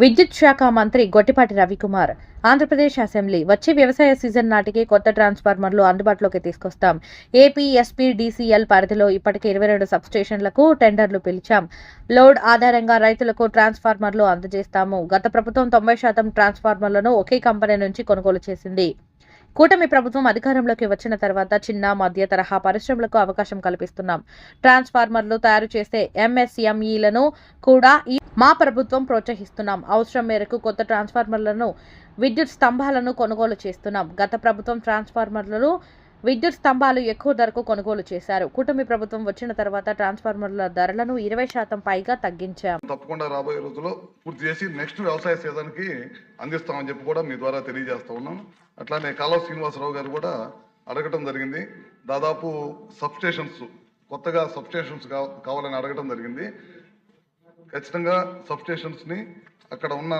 విద్యుత్ శాఖ మంత్రి గొట్టిపాటి రవికుమార్ ఆంధ్రప్రదేశ్ అసెంబ్లీ వచ్చే వ్యవసాయ సీజన్ నాటికి కొత్త ట్రాన్స్ఫార్మర్లు అందుబాటులోకి తీసుకొస్తాం. ఏపీ ఎస్పీ డీసీఎల్ పరిధిలో ఇప్పటికే ఇరవై రెండు సబ్స్టేషన్లకు టెండర్లు పిలిచాం. లోడ్ ఆధారంగా రైతులకు ట్రాన్స్ఫార్మర్లు అందజేస్తాము. గత ప్రభుత్వం తొంభై శాతం ట్రాన్స్ఫార్మర్లను ఒకే కంపెనీ నుంచి కొనుగోలు చేసింది. కూటమి ప్రభుత్వం అధికారంలోకి వచ్చిన తర్వాత చిన్న మధ్య తరహా పరిశ్రమలకు అవకాశం కల్పిస్తున్నాం. ట్రాన్స్ఫార్మర్లు తయారు చేసే ఎంఎస్ఎంఈలను కూడా ఈ మా ప్రభుత్వం ప్రోత్సహిస్తున్నాం. అవసరం మేరకు కొత్త ట్రాన్స్ఫార్మర్లను విద్యుత్ స్తంభాలను కొనుగోలు చేస్తున్నాం. గత ప్రభుత్వం ట్రాన్స్ఫార్మర్లను విద్యుత్ స్తంభాలు ఎక్కువ ధరకు కొనుగోలు చేశారు. కూటమి ప్రభుత్వం వచ్చిన తర్వాత ట్రాన్స్ఫార్మర్ల ధరలను ఇరవై శాతం పైగా తగ్గించాం. తప్పకుండా రాబోయే రోజుల్లో పూర్తి చేసి నెక్స్ట్ వ్యవసాయ సీజన్కి అందిస్తామని చెప్పి కూడా మీ ద్వారా తెలియజేస్తా ఉన్నాను అట్లానే కాలువ శ్రీనివాసరావు గారు కూడా అడగటం జరిగింది. దాదాపు సబ్స్టేషన్స్ కొత్తగా సబ్స్టేషన్స్ కావాలని అడగటం జరిగింది. ఖచ్చితంగా సబ్స్టేషన్స్ని అక్కడ ఉన్న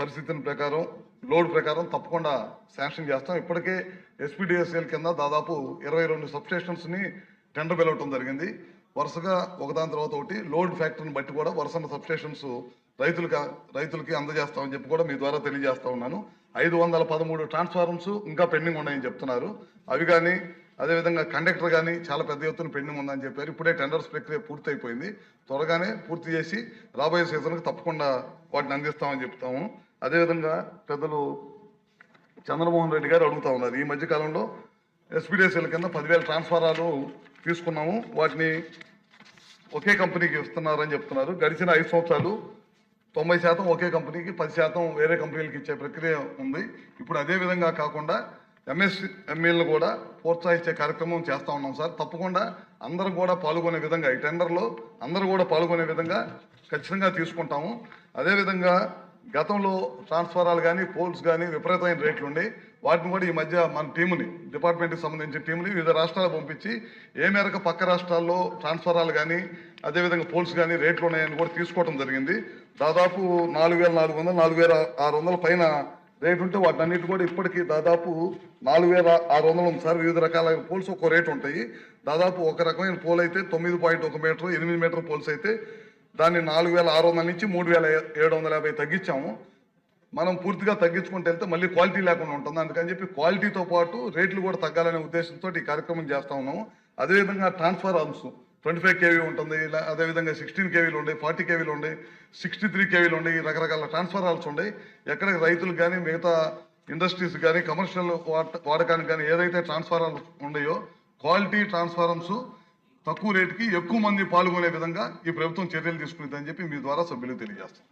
పరిస్థితుల ప్రకారం లోడ్ ప్రకారం తప్పకుండా శాంక్షన్ చేస్తాం. ఇప్పటికే ఎస్పీడిఎస్ఎల్ కింద దాదాపు ఇరవై రెండు సబ్స్టేషన్స్ని టెండర్ పిలవటం జరిగింది. వరుసగా ఒకదాని తర్వాత ఒకటి లోడ్ ఫ్యాక్టర్ని బట్టి కూడా వరుస సబ్స్టేషన్స్ రైతులకి రైతులకి అందజేస్తామని చెప్పి కూడా మీ ద్వారా తెలియజేస్తా ఉన్నాను. ఐదు వందల పదమూడు ట్రాన్స్ఫార్మర్స్ ఇంకా పెండింగ్ ఉన్నాయని చెప్తున్నారు. అవి కానీ అదేవిధంగా కండక్టర్ కానీ చాలా పెద్ద ఎత్తున పెండింగ్ ఉందని చెప్పారు. ఇప్పుడే టెండర్స్ ప్రక్రియ పూర్తయిపోయింది. త్వరగానే పూర్తి చేసి రాబోయే సీజన్కి తప్పకుండా వాటిని అందిస్తామని చెప్తాము. అదేవిధంగా పెద్దలు చంద్రమోహన్ రెడ్డి గారు అడుగుతా ఉన్నారు. ఈ మధ్యకాలంలో ఎస్పీడీఎస్ఎల్ కింద పదివేల ట్రాన్స్ఫారాలు తీసుకున్నాము. వాటిని ఒకే కంపెనీకి ఇస్తున్నారని చెప్తున్నారు. గడిచిన ఐదు సంవత్సరాలు తొంభై శాతం ఒకే కంపెనీకి పది శాతం వేరే కంపెనీలకు ఇచ్చే ప్రక్రియ ఉంది. ఇప్పుడు అదే విధంగా కాకుండా ఎంఎస్ ఎంఏలను కూడా ప్రోత్సహించే కార్యక్రమం చేస్తూ ఉన్నాం సార్. తప్పకుండా అందరూ కూడా పాల్గొనే విధంగా ఈ టెండర్లో అందరూ కూడా పాల్గొనే విధంగా ఖచ్చితంగా తీసుకుంటాము. అదేవిధంగా గతంలో ట్రాన్స్ఫారాలు కానీ పోల్స్ కానీ విపరీతమైన రేట్లు ఉండి వాటిని కూడా ఈ మధ్య మన టీముని డిపార్ట్మెంట్కి సంబంధించిన టీముని వివిధ రాష్ట్రాలకు పంపించి ఏ మేరకు పక్క రాష్ట్రాల్లో ట్రాన్స్ఫారాలు కానీ అదేవిధంగా పోల్స్ కానీ రేట్లు ఉన్నాయని కూడా తీసుకోవడం జరిగింది. దాదాపు నాలుగు వేల నాలుగు వందలు నాలుగు వేల ఆరు వందల పైన రేట్ ఉంటే వాటన్నిటి కూడా ఇప్పటికీ దాదాపు నాలుగు వేల ఆరు వందలు ఉంది సార్ వివిధ రకాల పోల్స్ ఒక్కో రేట్ ఉంటాయి. దాదాపు ఒక రకమైన పోల్ అయితే తొమ్మిది పాయింట్ ఒక మీటర్ ఎనిమిది మీటర్ పోల్స్ అయితే దాన్ని నాలుగు వేల ఆరు వందల నుంచి మూడు వేల ఏడు వందల యాభై తగ్గించాము. మనం పూర్తిగా తగ్గించుకుంటూ వెళ్తే మళ్ళీ క్వాలిటీ లేకుండా ఉంటుంది. అందుకని చెప్పి క్వాలిటీతో పాటు రేట్లు కూడా తగ్గాలనే ఉద్దేశంతో ఈ కార్యక్రమం చేస్తా ఉన్నాము. అదేవిధంగా transformers twenty five KV ఉంటుంది ఇలా అదేవిధంగా సిక్స్టీన్ కేవీలు ఉండే ఫార్టీ కేవీలు ఉండే సిక్స్టీ త్రీ కేవీలు ఉండే రకరకాల ట్రాన్స్ఫారాల్స్ ఉండే. ఎక్కడ రైతులకు కానీ మిగతా ఇండస్ట్రీస్ కానీ కమర్షియల్ వాడకానికి కానీ ఏదైతే ట్రాన్స్ఫారాలు ఉన్నాయో క్వాలిటీ ట్రాన్స్ఫారమ్స్ తక్కువ రేటుకి ఎక్కువ మంది పాల్గొనే విధంగా ఈ ప్రభుత్వం చర్యలు తీసుకునేదని చెప్పి మీ ద్వారా సభ్యులకు తెలియజేస్తాం.